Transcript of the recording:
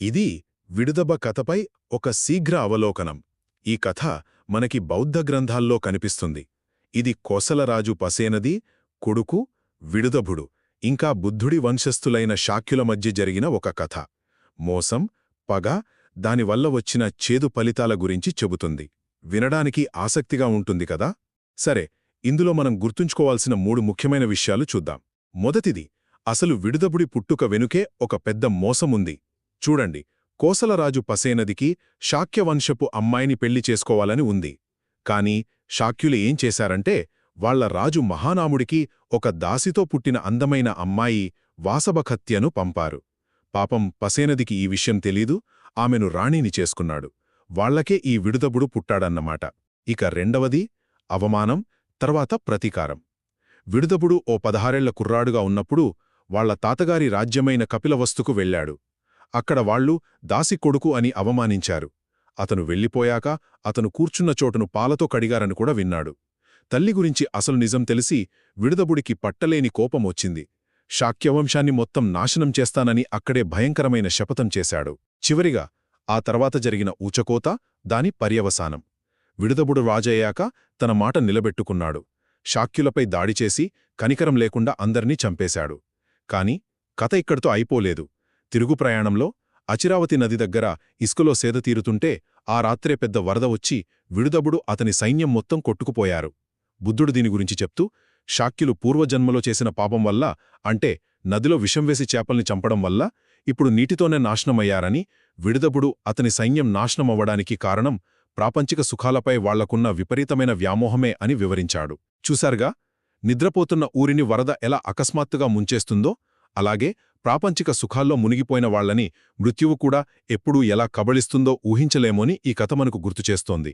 ఇది విడుదబ కథపై ఒక శీఘ్ర అవలోకనం. ఈ కథ మనకి బౌద్ధ గ్రంథాల్లో కనిపిస్తుంది. ఇది కోసలరాజు పసేనది కొడుకు విడుదభుడు ఇంకా బుద్ధుడి వంశస్థులైన శాక్యుల మధ్య జరిగిన ఒక కథ. మోసం పగ దానివల్ల వచ్చిన చేదు ఫలితాల గురించి చెబుతుంది. వినడానికి ఆసక్తిగా ఉంటుంది కదా? సరే ఇందులో మనం గుర్తుంచుకోవాల్సిన మూడు ముఖ్యమైన విషయాలు చూద్దాం. మొదటిది అసలు విడుదబుడి పుట్టుక వెనుకే ఒక పెద్ద మోసముంది. చూడండి కోసలరాజు పసేనదికి శాక్యవంశపు అమ్మాయిని పెళ్ళి చేసుకోవాలని ఉంది. కాని శాక్యులు ఏం చేశారంటే వాళ్ళ రాజు మహానాముడికి ఒక దాసితో పుట్టిన అందమైన అమ్మాయి వాసభఖత్యను పంపారు. పాపం పసేనదికి ఈ విషయం తెలీదు ఆమెను రాణిని చేసుకున్నాడు. వాళ్ళకే ఈ విడుదబుడు పుట్టాడన్నమాట. ఇక రెండవది అవమానం తర్వాత ప్రతీకారం. విడుదబుడు ఓ పదహారేళ్ళ కుర్రాడుగా ఉన్నప్పుడు వాళ్ళ తాతగారి రాజ్యమైన కపిలవస్తుకు వెళ్ళాడు అక్కడ వాళ్ళు దాసి కొడుకు అని అవమానించారు. అతను వెళ్ళిపోయాక అతను కూర్చున్న చోటును పాలతో కడిగారని కూడా విన్నాడు. తల్లి గురించి అసలు నిజం తెలిసి విడుదబుడికి పట్టలేని కోపం వచ్చింది. శాక్యవంశాన్ని మొత్తం నాశనం చేస్తానని అక్కడే భయంకరమైన శపథం చేశాడు. చివరిగా ఆ తర్వాత జరిగిన ఊచకోత దాని పర్యవసానం. విడుదబుడు రాజయ్యాక తన మాట నిలబెట్టుకున్నాడు. శాక్యులపై దాడిచేసి కనికరం లేకుండా అందర్నీ చంపేశాడు. కాని కథ ఇక్కడితో అయిపోలేదు. తిరుగు ప్రయాణంలో అచిరావతి నది దగ్గర ఇసుకలో సేదతీరుతుంటే ఆ రాత్రే పెద్ద వరద వచ్చి విడుదబుడు అతని సైన్యం మొత్తం కొట్టుకుపోయారు. బుద్ధుడు దీని గురించి చెప్తూ శాక్యులు పూర్వజన్మలో చేసిన పాపం వల్ల అంటే నదిలో విషం వేసి చేపల్ని చంపడం వల్ల ఇప్పుడు నీటితోనే నాశనమయ్యారని విడుదబుడు అతని సైన్యం నాశనమవ్వడానికి కారణం ప్రాపంచిక సుఖాలపై వాళ్ళకున్న విపరీతమైన వ్యామోహమే అని వివరించాడు. చూశారుగా నిద్రపోతున్న ఊరిని వరద ఎలా అకస్మాత్తుగా ముంచేస్తుందో అలాగే ప్రాపంచిక సుఖాల్లో మునిగిపోయిన వాళ్ళని మృత్యువు కూడా ఎప్పుడూ ఎలా కబళిస్తుందో ఊహించలేమోని ఈ కథ మనకు గుర్తుచేస్తోంది